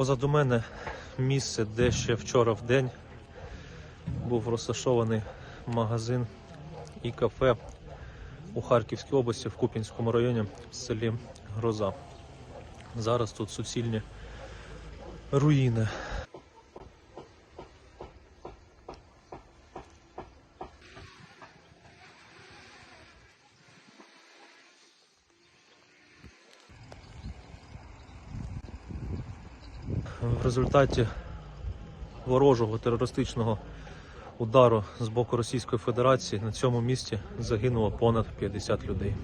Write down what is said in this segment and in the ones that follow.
Позаду мене місце, де ще вчора в день був розташований магазин і кафе у Харківській області в Купінському районі в селі Гроза. Зараз тут суцільні руїни. В результаті ворожого терористичного удару з боку Російської Федерації на цьому місці загинуло понад 50 людей.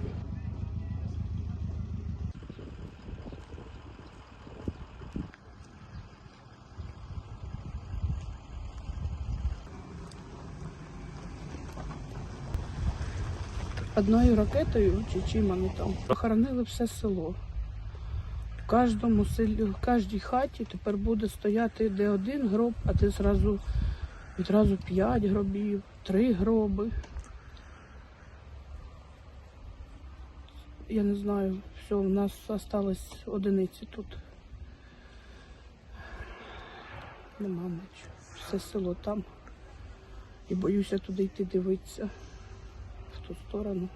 Одною ракетою чи чим вони там похоронили все село. В кожному селі, в кожній хаті тепер буде стояти де один гроб, а де зразу відразу п'ять гробів, три гроби. Я не знаю, все, у нас залишилось одиниці тут. Нема нічого. Все село там. І боюся туди йти дивитися в ту сторону.